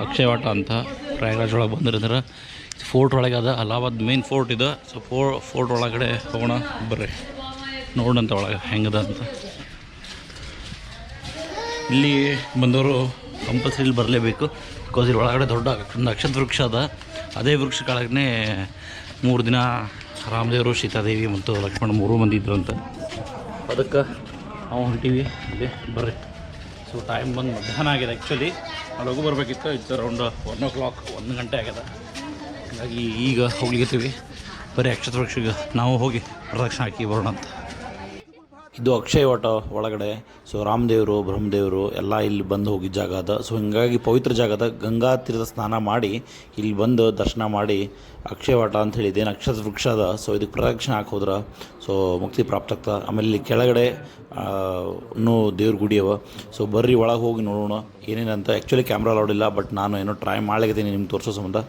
ಅಕ್ಷಯವಾಟ ಅಂತ ಪ್ರಯಾಗರಾಜ್ ಒಳಗೆ ಬಂದಿರಿದ್ರೆ ಫೋರ್ಟ್ ಒಳಗೆ ಅದ. ಅಲಹಾಬಾದ್ ಮೇನ್ ಫೋರ್ಟ್ ಇದೆ. ಸೊ ಫೋ ಫೋರ್ಟ್ ಒಳಗಡೆ ಹೋಗೋಣ. ಬರ್ರಿ. ನೋಡಂತ ಒಳಗೆ ಹೆಂಗದ ಅಂತ. ಇಲ್ಲಿ ಬಂದವರು ಕಂಪಲ್ಸರಿ ಬರಲೇಬೇಕು. ಬಿಕಾಸ್ ಇಲ್ಲಿ ಒಳಗಡೆ ದೊಡ್ಡ ನಕ್ಷತ್ರ ವೃಕ್ಷ ಅದ. ಅದೇ ವೃಕ್ಷ ಕೆಳಗೆ ಮೂರು ದಿನ ರಾಮದೇವರು ಸೀತಾದೇವಿ ಮತ್ತು ಲಕ್ಷ್ಮಣ ಮೂರು ಮಂದಿ ಅಂತ. ಅದಕ್ಕೆ ನಾವು ಹೊಂಟೀವಿ. ಇಲ್ಲಿ ಬರ್ರಿ. ಸೊ ಟೈಮ್ ಬಂದು ಮಧ್ಯಾಹ್ನ ಆಗಿದೆ ಆ್ಯಕ್ಚುಲಿ ಲಘು ಬರಬೇಕಿತ್ತು it's around one o'clock ಒಂದು ಗಂಟೆ ಆಗ್ಯದ ಹಾಗಾಗಿ ಈಗ ಹೋಗ್ಲಿಕ್ಕೆ ಬರೀ ಅಕ್ಷತ್ರ ನಾವು ಹೋಗಿ ಪ್ರದಕ್ಷಿಣೆ ಹಾಕಿ ಬರೋಣ ಅಂತ ಇದು ಅಕ್ಷಯ ವಟ ಒಳಗಡೆ. ಸೊ ರಾಮದೇವರು, ಬ್ರಹ್ಮದೇವರು ಎಲ್ಲ ಇಲ್ಲಿ ಬಂದು ಹೋಗಿದ್ದ ಜಾಗ ಅದ. ಸೊ ಹಿಂಗಾಗಿ ಪವಿತ್ರ ಜಾಗದ ಗಂಗಾ ತೀರದ ಸ್ನಾನ ಮಾಡಿ ಇಲ್ಲಿ ಬಂದು ದರ್ಶನ ಮಾಡಿ ಅಕ್ಷಯ ವಟ ಅಂತ ಹೇಳಿದೆ. ನಕ್ಷತ್ರ ವೃಕ್ಷ ಅದ. ಸೊ ಇದಕ್ಕೆ ಪ್ರದಕ್ಷಿಣೆ ಹಾಕೋದ್ರ ಸೊ ಮುಕ್ತಿ ಪ್ರಾಪ್ತ ಆಗ್ತದೆ. ಆಮೇಲೆ ಇಲ್ಲಿ ಕೆಳಗಡೆ ಇನ್ನೂ ದೇವ್ರ ಗುಡಿ ಅವ. ಸೊ ಬರ್ರಿ ಒಳಗೆ ಹೋಗಿ ನೋಡೋಣ. ಏನೇನಂತ ಆ್ಯಕ್ಚುಲಿ ಕ್ಯಾಮ್ರಾ ಅಲೌಡ್ ಇಲ್ಲ ಬಟ್ ನಾನು ಏನೋ ಟ್ರೈ ಮಾಡ್ಲಿದ್ದೀನಿ ನಿಮ್ಗೆ ತೋರಿಸೋ ಸಂಬಂಧ.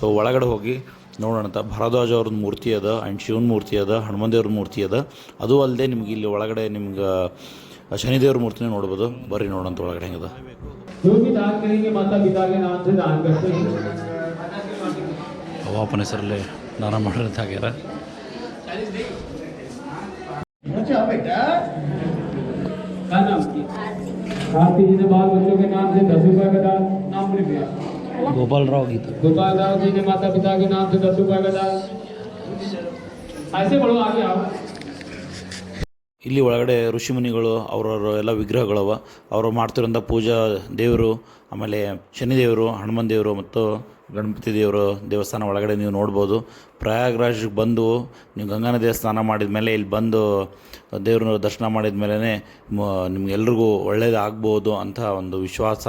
ಸೊ ಒಳಗಡೆ ಹೋಗಿ ನೋಡೋಣ ಅಂತ ಭರದ್ವಾಜ ಅವ್ರದ್ದು ಮೂರ್ತಿ ಅದ ಆ್ಯಂಡ್ ಶಿವನ ಮೂರ್ತಿ ಅದ ಹನುಮಂದೇವ್ರ ಮೂರ್ತಿ ಅದ ಅದು ಅಲ್ಲದೆ ನಿಮ್ಗೆ ಇಲ್ಲಿ ಒಳಗಡೆ ನಿಮ್ಗೆ ಶನಿದೇವ್ರ ಮೂರ್ತಿನ ನೋಡ್ಬೋದು ಬರ್ರಿ ನೋಡೋಣ ಒಳಗಡೆ ಹೆಂಗದ जो भी दान करेंगे माता पिता के नाम से दान करते हैं ಅವಾಪನ ಹೆಸರಲ್ಲಿ ದಾನ ಮಾಡಿರಂತ ಆಗ್ಯಾರ क्या नाम की आरती जी ने बाल बच्चों के नाम से दस रुपए का दान नाम लिख दिया ಗೋಪಾಲರಾವ್ ಗೀತ गोपाल राव जी ने माता पिता के नाम से दस रुपए का दान ऐसे बढ़ो आगे आओ ಇಲ್ಲಿ ಒಳಗಡೆ ಋಷಿಮುನಿಗಳು ಅವ್ರವ್ರ ಎಲ್ಲ ವಿಗ್ರಹಗಳವ ಅವರು ಮಾಡ್ತಿರೋಂಥ ಪೂಜಾ ದೇವರು ಆಮೇಲೆ ಶನಿದೇವರು ಹನುಮನ್ ದೇವರು ಮತ್ತು ಗಣಪತಿ ದೇವರು ದೇವಸ್ಥಾನ ಒಳಗಡೆ ನೀವು ನೋಡ್ಬೋದು ಪ್ರಯಾಗ್ರಾಜ್ಗೆ ಬಂದು ನೀವು ಗಂಗಾ ನದಿಯ ಸ್ನಾನ ಮಾಡಿದ ಮೇಲೆ ಇಲ್ಲಿ ಬಂದು ದೇವ್ರನ್ನ ದರ್ಶನ ಮಾಡಿದ ಮೇಲೆ ನಿಮ್ಗೆಲ್ರಿಗೂ ಒಳ್ಳೇದಾಗ್ಬೋದು ಅಂತ ಒಂದು ವಿಶ್ವಾಸ.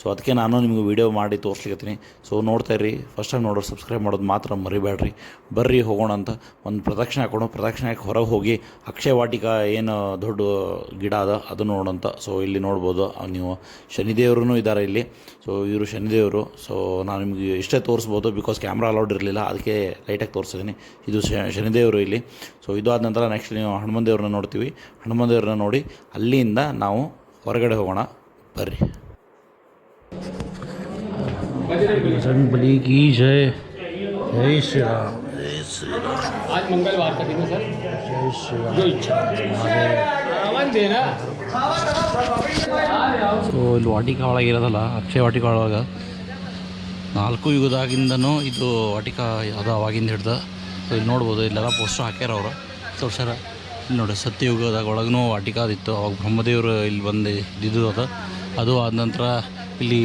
ಸೊ ಅದಕ್ಕೆ ನಾನು ನಿಮಗೆ ವಿಡಿಯೋ ಮಾಡಿ ತೋರಿಸ್ಲಿಕ್ಕತ್ತೀನಿ ಸೊ ನೋಡ್ತಾ ಇರ್ರಿ. ಫಸ್ಟ್ ಟೈಮ್ ನೋಡೋರು ಸಬ್ಸ್ಕ್ರೈಬ್ ಮಾಡೋದು ಮಾತ್ರ ಮರಿಬೇಡ್ರಿ ಬರ್ರಿ ಹೋಗೋಣ ಅಂತ ಒಂದು ಪ್ರದಕ್ಷಿಣೆ ಹಾಕೋಣ. ಪ್ರದಕ್ಷಿಣೆ ಹಾಕಿ ಹೊರಗೆ ಹೋಗಿ ಅಕ್ಷಯ ವಾಟಿಕ ಏನು ದೊಡ್ಡ ಗಿಡ ಅದ, ಅದು ನೋಡೋಂಥ ಸೊ ಇಲ್ಲಿ ನೋಡ್ಬೋದು ನೀವು. ಶನಿದೇವ್ರೂ ಇದ್ದಾರೆ ಇಲ್ಲಿ. ಸೊ ಇವರು ಶನಿದೇವರು. ಸೊ ನಾನು ನಿಮಗೆ ಇಷ್ಟೇ ತೋರಿಸ್ಬೋದು ಬಿಕಾಸ್ ಕ್ಯಾಮ್ರಾ ಅಲೌಡ್ ಇರಲಿಲ್ಲ. ಅದಕ್ಕೆ ಲೈಟಾಗಿ ತೋರಿಸಿದ್ದೀನಿ ಇದು ಶನಿದೇವರು ಇಲ್ಲಿ. ಸೊ ಇದು ಆದ ನಂತರ ನೆಕ್ಸ್ಟ್ ನೀವು ಹನುಮನ್ ದೇವ್ರನ್ನ ನೋಡ್ತೀವಿ ಹನುಮನ್ ದೇವ್ರನ್ನ ನೋಡಿ ಅಲ್ಲಿಂದ ನಾವು ಹೊರಗಡೆ ಹೋಗೋಣ ಬರ್ರಿ ಬಲಿ ಕಿ ಜೈ ಜೈ ಶ್ರೀರಾಮ್ ಜೈ ಶ್ರೀರಾಮ್ आज मंगलवार का दिन है सर ಜೈ ಶ್ರೀರಾಮ್ जो इच्छा आवाज देना ಸೊ ಇಲ್ಲಿ ವಾಟಿಕಾ ಒಳಗೆ ಇರೋದಲ್ಲ ಅಕ್ಷಯ ವಾಟಿಕಾ ಒಳಗೆ ನಾಲ್ಕು ಯುಗದಾಗಿಂದನೂ ಇದು ವಾಟಿಕಾ ಯಾವುದೋ ಅವಾಗಿಂದ ಹಿಡ್ದು ಸೊ ಇಲ್ಲಿ ನೋಡ್ಬೋದು ಇಲ್ಲೆಲ್ಲ ಪೋಸ್ಟರ್ ಹಾಕ್ಯಾರ ಅವರು ತೋರ್ಸ್ಯಾರ ಇಲ್ಲಿ ನೋಡಿ ಸತ್ಯಯುಗದಾಗ ಒಳಗೂ ವಾಟಿಕಾದಿತ್ತು. ಅವಾಗ ಬ್ರಹ್ಮದೇವರು ಇಲ್ಲಿ ಬಂದು ಇದ್ದಿದ್ದು ಅದು. ಅದು ಆದ ನಂತರ ಇಲ್ಲಿ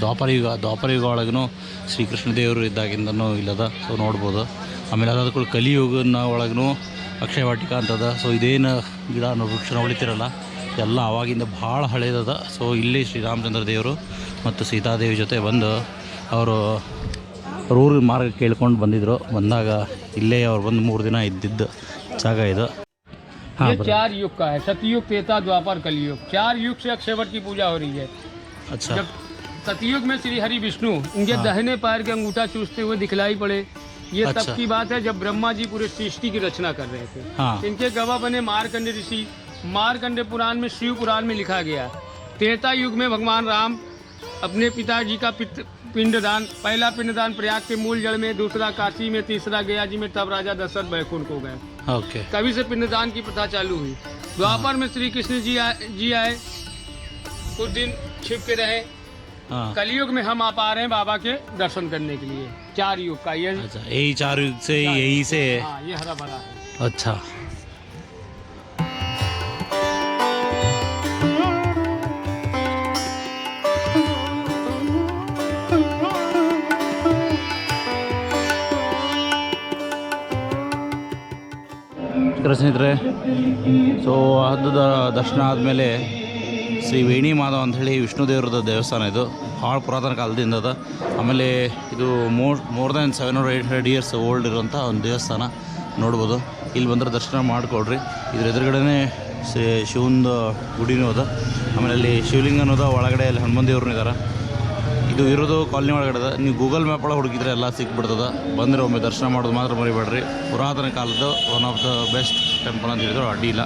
ದ್ವಾಪರ ಯುಗ ದ್ವಾಪರ ಯುಗ ಒಳಗೂ ಶ್ರೀಕೃಷ್ಣ ದೇವರು ಇದ್ದಾಗಿಂದನೂ ಇಲ್ಲದ ಸೊ ನೋಡ್ಬೋದು. ಆಮೇಲೆ ಅದಾದ ಕೂಡ ಕಲಿಯುಗನ ಒಳಗೂ ಅಕ್ಷಯ ವಾಟಿಕ ಅಂತದ. ಸೊ ಇದೇನು ಗಿಡ ಅನ್ನೋ ವೃಕ್ಷ ನೋಡ್ಲಿತ್ತಿರಲ್ಲ ಎಲ್ಲ ಆವಾಗಿಂದ ಭಾಳ ಹಳೇದದ. ಸೊ ಇಲ್ಲಿ ಶ್ರೀರಾಮಚಂದ್ರ ದೇವರು ಮತ್ತು ಸೀತಾದೇವಿ ಜೊತೆ ಬಂದು ಅವರು ಊರ ಮಾರ್ಗ ಕೇಳ್ಕೊಂಡು ಬಂದಿದ್ದರು ಬಂದಾಗ ಇಲ್ಲೇ ಅವ್ರು ಬಂದು ಮೂರು ದಿನ ಇದ್ದಿದ್ದು ಜಾಗ ಇದು. ಹಾಂ ये चार युग का है सतयुग त्रेता द्वापर कलयुग। चार युग से अक्षयवट की पूजा हो रही है। अच्छा। जब सतयुग में श्री हरि विष्णु इनके हाँ। दाहिने पैर के अंगूठा चूसते हुए दिखलाई पड़े ये अच्छा। तब की बात है जब ब्रह्मा जी पूरे सृष्टि की रचना कर रहे थे। हाँ। इनके गवाह बने मारकंडे ऋषि। मारकंडे पुराण में शिव पुराण में लिखा गया। त्रेता युग में भगवान राम अपने पिताजी का पित- पिंडदान पहला पिंडदान प्रयाग के मूल जल में दूसरा काशी में तीसरा गया जी में तब राजा दशरथ बैकुंठ को गए। ओके। तभी से पिंडदान की प्रथा चालू हुई। द्वापर में श्री कृष्ण जी आए जी आए। कुछ दिन छिप के रहे। हाँ। कलयुग में हम आप आ पा रहे हैं बाबा के दर्शन करने के लिए। चार युग का ये अच्छा यही चार युग से यही से हाँ ये हरा भरा है। अच्छा। ನಮಸ್ಕಾರ ಸ್ನೇಹಿತರೆ. ಸೊ ಹದ್ದದ ದರ್ಶನ ಆದಮೇಲೆ ಶ್ರೀ ವೇಣಿ ಮಾಧವ ಅಂಥೇಳಿ ವಿಷ್ಣು ದೇವರದ ದೇವಸ್ಥಾನ ಇದು. ಭಾಳ ಪುರಾತನ ಕಾಲದಿಂದ ಅದ. ಆಮೇಲೆ ಇದು more more than seven hundred eight hundred years old ಇರುವಂಥ ಒಂದು ದೇವಸ್ಥಾನ ನೋಡ್ಬೋದು. ಇಲ್ಲಿ ಬಂದ್ರೆ ದರ್ಶನ ಮಾಡಿಕೊಡ್ರಿ ಇದ್ರ ಎದುರುಗಡೆನೇ ಶಿವಂದು ಗುಡಿನೂ ಅದ. ಆಮೇಲೆ ಅಲ್ಲಿ ಶಿವಲಿಂಗನೂ ಅದ. ಒಳಗಡೆ ಅಲ್ಲಿ ಹನುಮನ್ ದೇವ್ರನ್ನ ಇದ್ದಾರೆ ಇದು ಇರೋದು ಕಾಲನಿ ಒಳಗಡೆ ನೀವು ಗೂಗಲ್ ಮ್ಯಾಪ್ ಒಳಗೆ ಹುಡುಕಿದ್ರೆ ಎಲ್ಲ ಸಿಕ್ಬಿಡ್ತದೆ. ಬಂದರೆ ಒಮ್ಮೆ ದರ್ಶನ ಮಾಡೋದು ಮಾತ್ರ ಮರಿಬೇಡ್ರಿ. ಪುರಾತನ ಕಾಲದ one of the best temple ಅಂತ ಹೇಳಿದ್ರು ಅಡ್ಡಿಲ್ಲ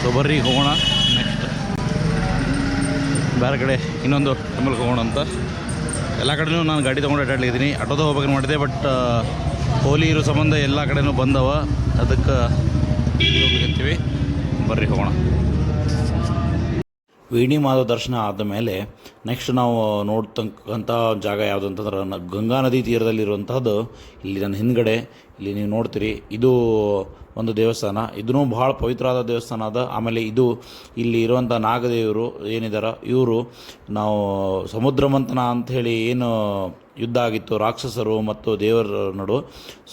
ಸೊ ಬರ್ರಿ, ಹೋಗೋಣ. ನೆಕ್ಸ್ಟ್ ಬೇರೆ ಕಡೆ ಇನ್ನೊಂದು ಟೆಂಪಲ್ಗೆ ಹೋಗೋಣ ಅಂತ. ಎಲ್ಲ ಕಡೆನೂ ನಾನು ಗಾಡಿ ತೊಗೊಂಡು ಅಡ್ಡಾಡ್ಲಿದ್ದೀನಿ ಆಟೋದ ಹೋಗ್ಬೇಕು ಮಾಡಿದೆ ಬಟ್ ಹೋಲಿ ಇರೋ ಸಂಬಂಧ ಎಲ್ಲ ಕಡೆನೂ ಬಂದವ. ಅದಕ್ಕೆ, ಹೋಗ್ಬೇಕಂತೀವಿ. ಬರ್ರಿ, ಹೋಗೋಣ. ವೀಣಿ ಮಾಧವ ದರ್ಶನ ಆದ ಮೇಲೆ ನೆಕ್ಸ್ಟ್ ನಾವು ನೋಡ್ತಕ್ಕಂಥ ಜಾಗ ಯಾವುದು ಅಂತಂದ್ರೆ ಗಂಗಾ ನದಿ ತೀರದಲ್ಲಿರುವಂಥದ್ದು ಇಲ್ಲಿ ನನ್ನ ಹಿಂದ್ಗಡೆ, ಇಲ್ಲಿ ನೀವು ನೋಡ್ತೀರಿ, ಇದು ಒಂದು ದೇವಸ್ಥಾನ. ಇದೂ ಭಾಳ ಪವಿತ್ರವಾದ ದೇವಸ್ಥಾನ ಅದ. ಆಮೇಲೆ ಇದು ಇಲ್ಲಿ ಇರುವಂಥ ನಾಗದೇವರು ಏನಿದ್ದಾರೆ ಇವರು ನಾವು ಸಮುದ್ರ ಮಂಥನ ಅಂಥೇಳಿ ಏನು ಯುದ್ಧ ಆಗಿತ್ತು, ರಾಕ್ಷಸರು ಮತ್ತು ದೇವರ ನಡು.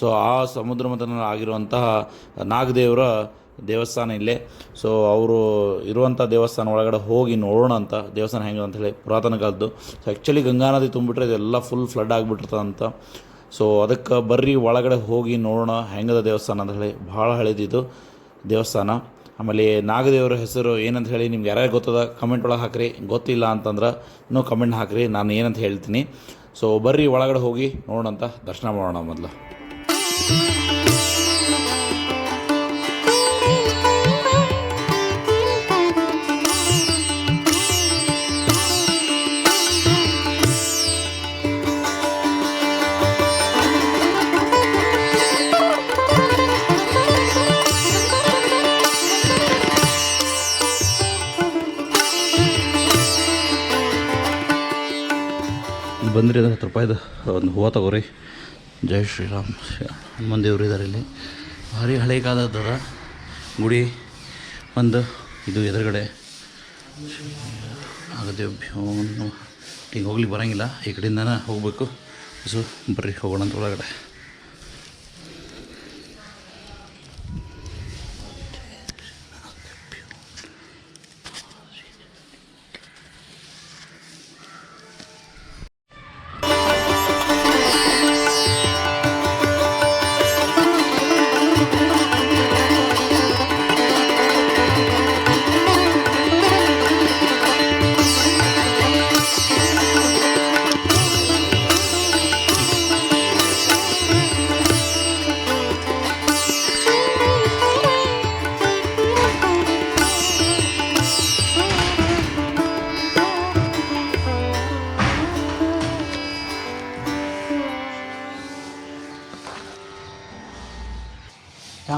ಸೊ ಆ ಸಮುದ್ರ ಮಂಥನ ಆಗಿರುವಂತಹ ನಾಗದೇವರ ದೇವಸ್ಥಾನ ಇಲ್ಲೇ. ಸೊ ಅವರು ಇರುವಂಥ ದೇವಸ್ಥಾನ ಒಳಗಡೆ ಹೋಗಿ ನೋಡೋಣ ಅಂತ, ದೇವಸ್ಥಾನ ಹೆಂಗೆ ಅಂತ ಹೇಳಿ ಪುರಾತನ ಕಾಲದ್ದು. ಸೊ ಆ್ಯಕ್ಚುಲಿ ಗಂಗಾ ನದಿ ತುಂಬಿಟ್ರೆ ಇದೆಲ್ಲ ಫುಲ್ ಫ್ಲಡ್ ಅಂತ ಸೊ ಅದಕ್ಕೆ ಬರ್ರಿ ಒಳಗಡೆ ಹೋಗಿ ನೋಡೋಣ ಹೆಂಗದ ದೇವಸ್ಥಾನ ಅಂತ ಹೇಳಿ ಭಾಳ ಹಳೆದಿದ್ದು ದೇವಸ್ಥಾನ. ಆಮೇಲೆ ನಾಗದೇವರ ಹೆಸರು ಏನಂತ ಹೇಳಿ ನಿಮ್ಗೆ ಯಾರ್ಯಾರು ಗೊತ್ತದ ಕಮೆಂಟ್ ಒಳಗೆ ಹಾಕ್ರಿ. ಗೊತ್ತಿಲ್ಲ ಅಂತಂದ್ರೆ ಇನ್ನೂ ಕಮೆಂಟ್ ಹಾಕ್ರಿ. ನಾನು ಏನಂತ ಹೇಳ್ತೀನಿ. ಸೊ ಬರ್ರಿ ಒಳಗಡೆ ಹೋಗಿ ನೋಡೋಣ ಅಂತ ದರ್ಶನ ಮಾಡೋಣ ಮೊದಲು. ಬಂದ್ರಿ ಅಂದ್ರೆ ಹತ್ತು ರೂಪಾಯಿದು. ಒಂದು ಹೂವು ತಗೋರಿ. ಜೈ ಶ್ರೀರಾಮ್. ಹನುಮನ್ ದೇವ್ರು ಇದ್ದಾರೆ ಇಲ್ಲಿ. ಭಾರಿ ಹಳೆ ಕಾಲದ ಗುಡಿ ಒಂದು, ಇದು ಎದುರುಗಡೆ. ಆಗದೆ ಈಗ ಹೋಗ್ಲಿಕ್ಕೆ ಬರೋಂಗಿಲ್ಲ. ಈ ಕಡೆಯಿಂದನೇ ಹೋಗಬೇಕು. ಸೊ ಬರ್ರಿ, ಹೋಗೋಣ ಅಂತ ಒಳಗಡೆ.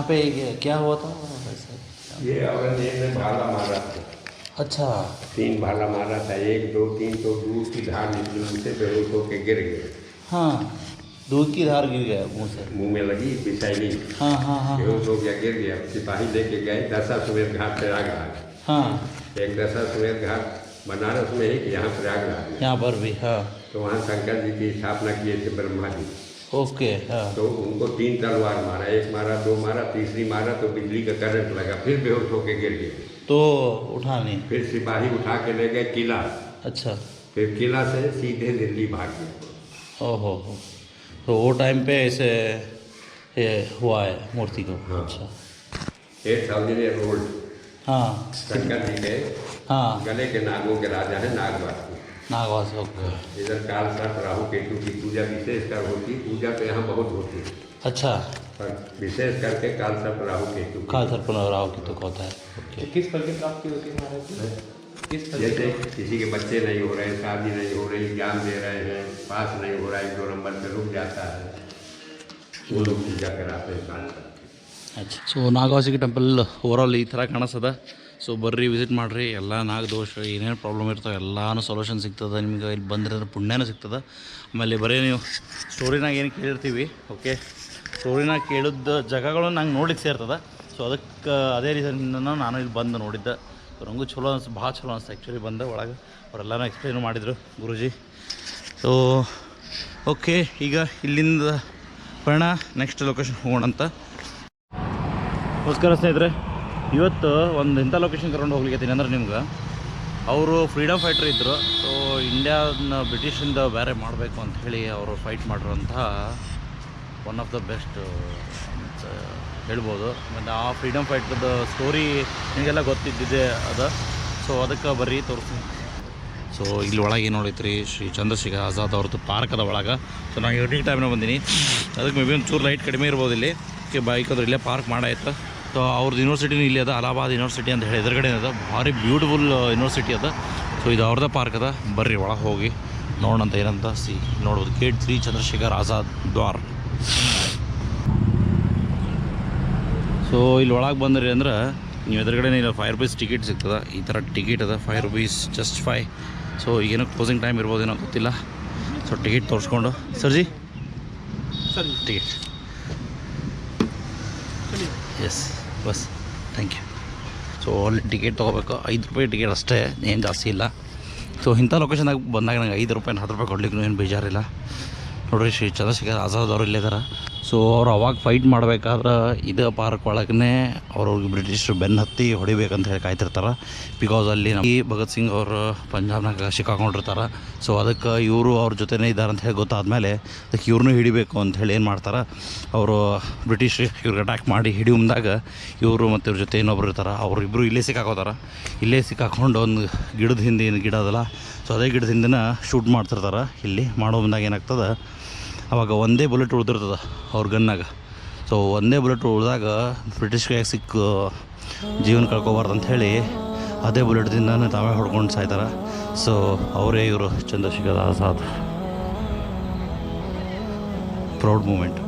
पे क्या हुआ था? ये औरंगज़ेब ने भाला मारा। था अच्छा। तीन भाला मारा था। एक दो तीन तो दूर की धार निकली उनसे बेहोश होके गिर गए। हाँ दूध की धार गिर गया मुँह से। मुँह में लगी बिसाइली हाँ हाँ हाँ बेहोश हो। गया गिर गया। सिपाही लेके गए दशा सुमेर घाट प्रयागराज हाँ। एक दशा सुमेर घाट बनारस में है यहाँ प्रयागराज यहाँ पर भी हाँ। तो वहाँ शंकर जी की स्थापना किए थे ब्रह्मा जी। ओके हाँ। तो उनको तीन तलवार मारा एक मारा दो मारा तीसरी मारा तो बिजली का करंट लगा फिर बेहोश होके गिर गए तो उठा नहीं फिर सिपाही उठा के ले गए किला। अच्छा। फिर किला से सीधे दिल्ली भाग गए। ओहो तो वो टाइम पे ऐसे ये हुआ है मूर्ति को। हाँ। अच्छा। एट थाउज़ेंड ईयर ओल्ड हाँ। शंकर जी के हाँ। गले के नागों के राजा है नागवासी नागवास ओके इधर काल सर्प राहु केतु की पूजा विशेष कर होती पूजा तो यहाँ बहुत होती है अच्छा पर विशेष करके काल सर्प राहु केतु की। काल सर्पण राव की तो होता है ओके किस फल की प्राप्ति होती है महाराज जी किस फल जैसे किसी के बच्चे नहीं हो रहे शादी नहीं हो रही ज्ञान दे रहे हैं पास नहीं हो रहा है दो नंबर पे रुक जाता है वो लोग पूजा कराते हैं काल सर्प की। ಅಚ್ಚ ಸೊ ನಾಗವಾಸಿಗೆ ಟೆಂಪಲ್ ಓವರಾಲ್ ಈ ಥರ ಕಾಣಿಸ್ತದ ಸೊ ಬರ್ರಿ ವಿಸಿಟ್ ಮಾಡಿರಿ. ಎಲ್ಲ ನಾಗದೋಷ ಏನೇನು ಪ್ರಾಬ್ಲಮ್ ಇರ್ತಾವೆ, ಎಲ್ಲಾನು ಸೊಲ್ಯೂಷನ್ ಸಿಗ್ತದೆ. ನಿಮ್ಗೆ ಇಲ್ಲಿ ಬಂದ್ರೆ ಪುಣ್ಯನೂ ಸಿಗ್ತದೆ. ಆಮೇಲೆ ಬರೀ ನೀವು ಸ್ಟೋರಿನಾಗ ಏನು ಕೇಳಿರ್ತೀವಿ ಓಕೆ ಸ್ಟೋರಿನಾಗ ಕೇಳಿದ್ದ ಜಾಗಗಳು ನಂಗೆ ನೋಡ್ಲಿಕ್ಕೆ ಸೇರ್ತದೆ. ಸೊ ಅದಕ್ಕೆ, ಅದೇ ರೀಸನ್ನಿಂದ ನಾನು ಇಲ್ಲಿ ಬಂದು ನೋಡಿದ್ದೆ. ನನಗೂ ಚಲೋ ಅನ್ಸ್, ಭಾಳ ಚಲೋ ಅನಿಸ್ತು ಆ್ಯಕ್ಚುಲಿ ಬಂದೆ ಒಳಗೆ. ಅವರೆಲ್ಲನೂ ಎಕ್ಸ್ಪ್ಲೈನ್ ಮಾಡಿದರು ಗುರುಜಿ. ಸೊ ಓಕೆ ಈಗ ಇಲ್ಲಿಂದ ಪಯಣ ನೆಕ್ಸ್ಟ್ ಲೊಕೇಶನ್ ಹೋಗೋಣ ಅಂತ ನಮಸ್ಕಾರ ಸ್ನೇಹಿತರೆ. ಇವತ್ತು ಒಂದು ಇಂಥ ಲೊಕೇಶನ್ ಕರ್ಕೊಂಡು ಹೋಗ್ಲಿಕ್ಕೆ ಅಂದ್ರೆ ನಿಮ್ಗೆ. ಅವರು ಫ್ರೀಡಮ್ ಫೈಟರ್ ಇದ್ದರು ಸೊ ಇಂಡಿಯಾನ ಬ್ರಿಟಿಷಿಂದ ಬೇರೆ ಮಾಡಬೇಕು ಅಂತ ಹೇಳಿ ಅವರು ಫೈಟ್ ಮಾಡಿರೋಂಥ ಒನ್ ಆಫ್ ದ ಬೆಸ್ಟ್ ಹೇಳ್ಬೋದು. ಮತ್ತು ಆ ಫ್ರೀಡಮ್ ಫೈಟ್ರದ ಸ್ಟೋರಿ ನಿಮಗೆಲ್ಲ ಗೊತ್ತಿದ್ದಿದೆ ಅದ. ಸೊ ಅದಕ್ಕೆ ಬರ್ರಿ, ತೋರಿಸ್ತೀನಿ. ಸೊ ಇಲ್ಲಿ ಒಳಗೆ ಏನು ನೋಡೈತ್ರಿ ಶ್ರೀ ಚಂದ್ರಶೇಖರ್ ಆಜಾದ್ ಅವ್ರದ್ದು ಪಾರ್ಕ್ ಅದ ಒಳಗೆ. ಸೊ ನಾನು ಈವ್ನಿಂಗ್ ಟೈಮ್ನಾಗ ಬಂದೀನಿ. ಅದಕ್ಕೆ ಮೇ ಬಿ ಒಂದು ಚೂರು ಲೈಟ್ ಕಡಿಮೆ ಇರ್ಬೋದು ಇಲ್ಲಿ. ಬೈಕ್ ಅಂದ್ರೆ ಇಲ್ಲೇ ಪಾರ್ಕ್ ಮಾಡಾಯ್ತು. ಸೊ ಅವ್ರದ್ದು ಯೂನಿವರ್ಸಿಟಿ ಇಲ್ಲಿ ಅದ ಅಲಹಾಬಾದ್ ಯೂನಿವರ್ಸಿಟಿ ಅಂತ ಹೇಳಿ ಎದುರುಗಡೆ ಅದ. ಭಾರಿ ಬ್ಯೂಟಿಫುಲ್ ಯೂನಿವರ್ಸಿಟಿ ಅದ. ಸೊ ಇದು ಅವ್ರದ್ದೇ ಪಾರ್ಕ್ ಅದ. ಬರ್ರಿ ಒಳಗೆ ಹೋಗಿ ನೋಡೋಣ ಅಂತ ಏನಂತ ಸಿ ನೋಡ್ಬೋದು. K three Chandrashekhar Azad ದ್ವಾರ್. So ಇಲ್ಲಿ ಒಳಗೆ ಬಂದ್ರಿ ಅಂದ್ರೆ ನೀವು ಎದುರುಗಡೆ ಇಲ್ಲ ಫೈವ್ ರುಪೀಸ್ ಟಿಕೆಟ್ ಸಿಗ್ತದೆ. ಈ ಥರ ಟಿಕೆಟ್ ಅದ ಫೈವ್ ರುಪೀಸ್ ಜಸ್ಟ್ ಫೈ ಸೊ ಏನೋ ಕ್ಲೋಸಿಂಗ್ ಟೈಮ್ ಇರ್ಬೋದು ಏನೋ ಗೊತ್ತಿಲ್ಲ. ಸೊ ಟಿಕೆಟ್ ತೋರಿಸ್ಕೊಂಡು. ಸರ್ಜಿ ಸರಿ ಟಿಕೆಟ್ ಎಸ್ ಬಸ್. ಥ್ಯಾಂಕ್ ಯು ಸೊ ಅಲ್ಲಿ ಟಿಕೆಟ್ ತೊಗೋಬೇಕು. ಐದು ರೂಪಾಯಿ ಟಿಕೆಟ್ ಅಷ್ಟೇ. ಏನು ಜಾಸ್ತಿ ಇಲ್ಲ. ಸೊ ಇಂಥ ಲೊಕೇಶನಾಗ ಬಂದಾಗ ನಂಗೆ ಐದು ರೂಪಾಯಿ ಹತ್ತು ರೂಪಾಯಿ ಕೊಡ್ಲಿಕ್ಕೂ ಏನು ಬೇಜಾರಿಲ್ಲ. ನೋಡಿರಿ ಶ್ರೀ ಚಂದ್ರಶೇಖರ್ ಆಜಾದ್ ಅವರು ಇಲ್ಲೇ ಇದ್ದಾರೆ ಸೊ ಅವ್ರು ಅವಾಗ ಫೈಟ್ ಮಾಡಬೇಕಾದ್ರೆ ಇದು ಪಾರ್ಕ್ ಒಳಗೇ ಅವರು ಬ್ರಿಟಿಷರು ಬೆನ್ನು ಹತ್ತಿ ಹೊಡಿಬೇಕಂತ ಹೇಳಿ ಕಾಯ್ತಿರ್ತಾರೆ. ಬಿಕಾಸ್ ಅಲ್ಲಿ ಭಗತ್ ಸಿಂಗ್ ಅವರು ಪಂಜಾಬ್ನಾಗ ಸಿಕ್ಕಾಕೊಂಡಿರ್ತಾರೆ. ಸೊ ಅದಕ್ಕೆ ಇವರು ಅವ್ರ ಜೊತೆನೇ ಇದ್ದಾರೆ ಅಂತ ಹೇಳಿ ಗೊತ್ತಾದ್ಮೇಲೆ ಅದಕ್ಕೆ ಇವ್ರನ್ನೂ ಹಿಡಿಬೇಕು ಅಂತ ಹೇಳಿ ಏನು ಮಾಡ್ತಾರೆ? ಅವರು ಬ್ರಿಟಿಷ್ ಇವ್ರಿಗೆ ಅಟ್ಯಾಕ್ ಮಾಡಿ ಹಿಡಿಯೋ ಮುಂದಾಗ ಇವರು ಮತ್ತು ಇವ್ರ ಜೊತೆ ಇನ್ನೊಬ್ರು ಇರ್ತಾರೆ. ಅವರು ಇಬ್ಬರು ಇಲ್ಲೇ ಸಿಕ್ಕಾಕೋತಾರೆ. ಇಲ್ಲೇ ಸಿಕ್ಕಾಕೊಂಡು ಒಂದು ಗಿಡದ ಹಿಂದೆ ಏನು ಗಿಡ ಅದಲ್ಲ. ಸೊ ಅದೇ ಗಿಡದ ಹಿಂದಿನ ಶೂಟ್ ಮಾಡ್ತಿರ್ತಾರೆ. ಇಲ್ಲಿ ಮಾಡೋ ಮುಂದಾಗ ಏನಾಗ್ತದೆ? ಅವಾಗ ಒಂದೇ ಬುಲೆಟ್ ಉಳ್ದಿರ್ತದೆ ಅವ್ರ ಗನ್ನಾಗ ಸೊ ಒಂದೇ ಬುಲೆಟ್ ಉಳಿದಾಗ ಬ್ರಿಟಿಷ್ ಕೈಯಾಗ ಸಿಕ್ಕ ಜೀವನ ಕಳ್ಕೊಬಾರ್ದು ಅಂತ ಹೇಳಿ ಅದೇ ಬುಲೆಟ್ದಿಂದ ತಾವೇ ಹೊಡ್ಕೊಂಡು ಸಾಯ್ತಾರೆ. ಸೊ ಅವರೇ ಇವರು ಚಂದ್ರಶೇಖರ್ ಆಜಾದ್. ಪ್ರೌಡ್ ಮೂಮೆಂಟ್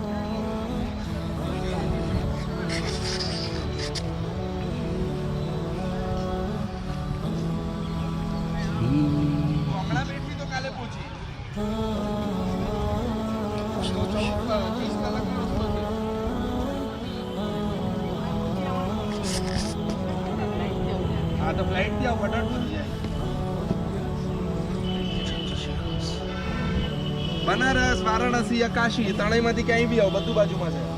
હા તો ફ્લાઇટથી આવો જાય બનારસ, વારાણસી કાશી ત્રણેયમાંથી ક્યાંય બી આવો, બધું બાજુમાં છે.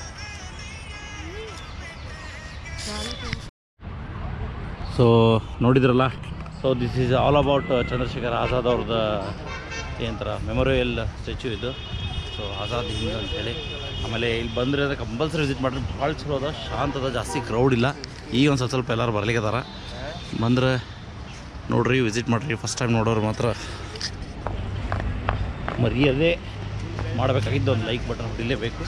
ಸೊ ನೋಡಿದ್ರಲ್ಲ? So this is all about Chandrashekhar Azad ಅವ್ರದ್ದು ಏನಂತಾರ ಮೆಮೊರಿಯಲ್ ಸ್ಟ್ಯಾಚ್ಯೂ ಇದು. ಸೊ ಆಜಾದ್ ಹಿಂದ್ ಅಂತೇಳಿ ಆಮೇಲೆ ಇಲ್ಲಿ ಬಂದರೆ ಅದಕ್ಕೆ ಕಂಪಲ್ಸರಿ ವಿಸಿಟ್ ಮಾಡಿದ್ರೆ ಭಾಳ ಚಲೋ ಅದ. ಶಾಂತ ಅದ, ಜಾಸ್ತಿ ಕ್ರೌಡ್ ಇಲ್ಲ. ಈಗ ಒಂದು ಸ್ವಲ್ಪ ಸ್ವಲ್ಪ ಎಲ್ಲರೂ ಬರ್ಲಿಕ್ಕದಾರ ಬಂದ್ರೆ ನೋಡ್ರಿ ವಿಸಿಟ್ ಮಾಡಿರಿ. ಫಸ್ಟ್ ಟೈಮ್ ನೋಡೋರು ಮಾತ್ರ. ಮರ್ಯಾದೆ ಮಾಡಬೇಕಾಗಿದ್ದು ಒಂದು ಲೈಕ್ ಬಟನ್ ಹೊಡಿಲೇಬೇಕು.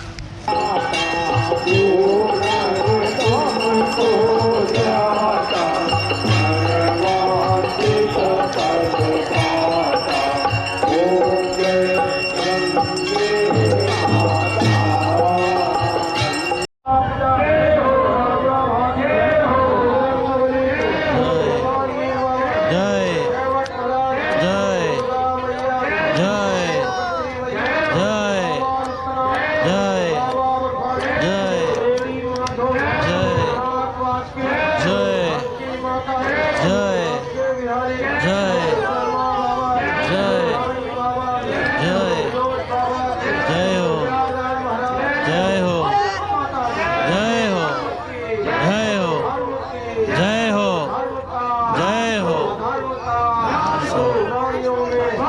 Hey, old man.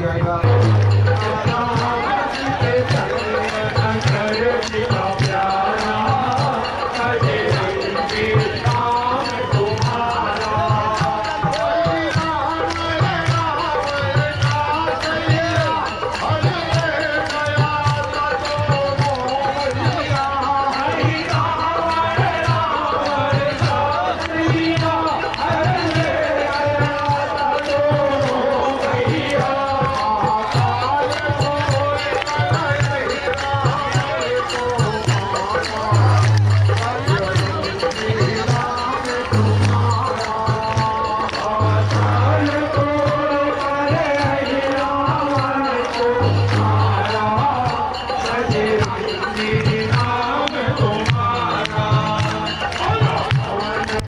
জায়গা